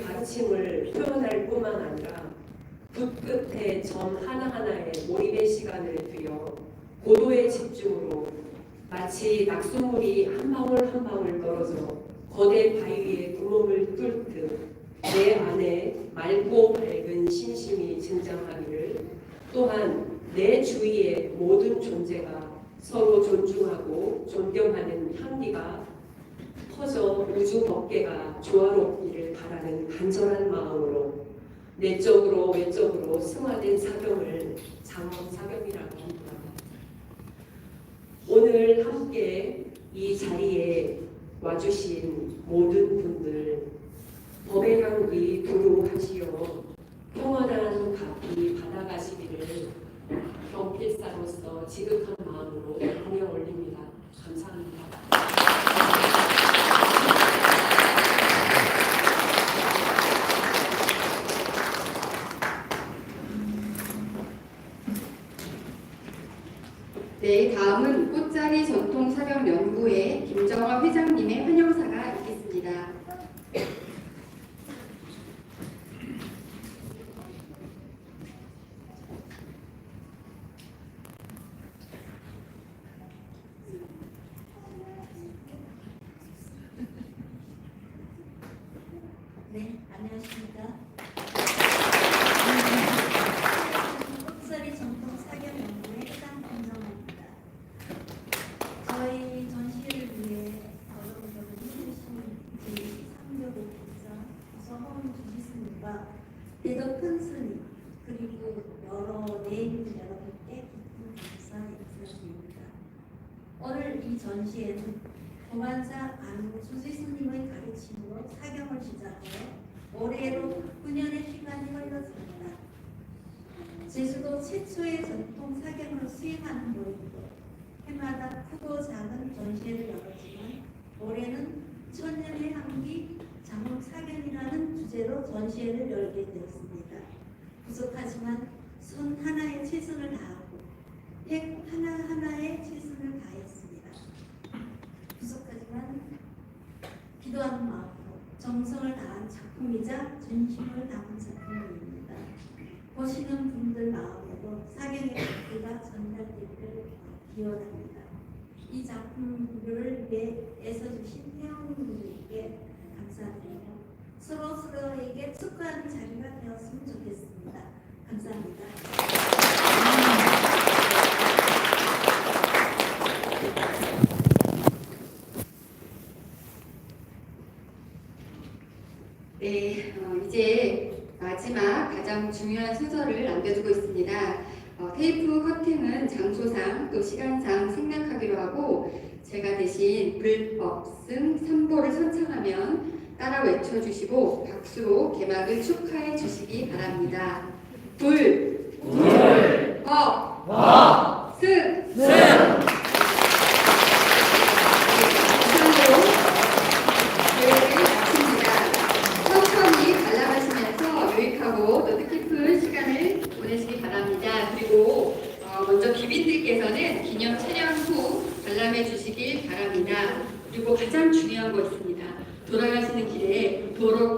가르침을 표현할 뿐만 아니라 붓 끝에 점 하나하나에 몰입의 시간을 들여 고도의 집중으로 마치 낙수물이 한 방울 한 방울 떨어져 거대 바위에 구멍을 뚫듯 내 안에 맑고 밝은 신심이 증장하기를 또한 내 주위의 모든 존재가 서로 존중하고 존경하는 향기가 퍼져 우주 법계가 조화롭기를 바라는 간절한 마음으로 내적으로 외적으로 승화된 사경을 장엄 사경이라고 합니다. 오늘 함께 이 자리에 와주신 모든 분들 법의 향기 두루하시어 평온한 각이 받아가시기를 경필사로서 지극한 마음으로 공여 올립니다. 감사합니다. 네, 다음은 꽃자리 전통 사격 연구회 김정화 회장님의 환영사가 있겠습니다. 네, 안녕하십니까. 꽃소리 전통 사격 연구의 해당 김정아입니다. 저희 전시를 위해 여러분들을 해주신 제3교국에서 서원 주지스님과 대덕 큰 스님 그리고 여러 내인 여러분께 깊은 감사 인사드립니다. 오늘 이 전시에는 동안사 안수지 스님의 가르침으로 사경을 시작해 올해로 9년의 시간이 흘렀습니다. 제주도 최초의 전통 사경을 수행하는 모임도 해마다 크고 작은 전시회를 열었지만 올해는 천년의 사경이라는 전시회를 열게 되었습니다. 부족하지만 손 하나에 최선을 다하고 획 하나하나에 최선을 다했습니다. 부족하지만 기도하는 마음으로 정성을 다한 작품이자 진심을 담은 작품입니다. 보시는 분들 마음에도 사경의 뜻가 전달되기를 기원합니다. 이 작품을 위해 애써주신 회원분들께 감사드리고 서로 서로에게 축하하는 자리가 되었으면 좋겠습니다. 감사합니다. 네, 어, 이제 마지막 가장 중요한 순서를 남겨두고 있습니다. 어, 테이프 커팅은 장소상 또 시간상 생략하기로 하고 제가 대신 불법승 3보를 선창하면 따라 외쳐주시고 박수로 개막을 축하해 주시기 바랍니다. 불, 불, 법, 법, 승, 승. 이상으로 대회를 마칩니다. 천천히 관람하시면서 유익하고 또 뜻깊은 시간을 보내시기 바랍니다. 그리고 어, 먼저 기념 촬영 후 관람해 주시길 바랍니다. 그리고 가장 중요한 거 있습니다. 돌아가시는 길에 도로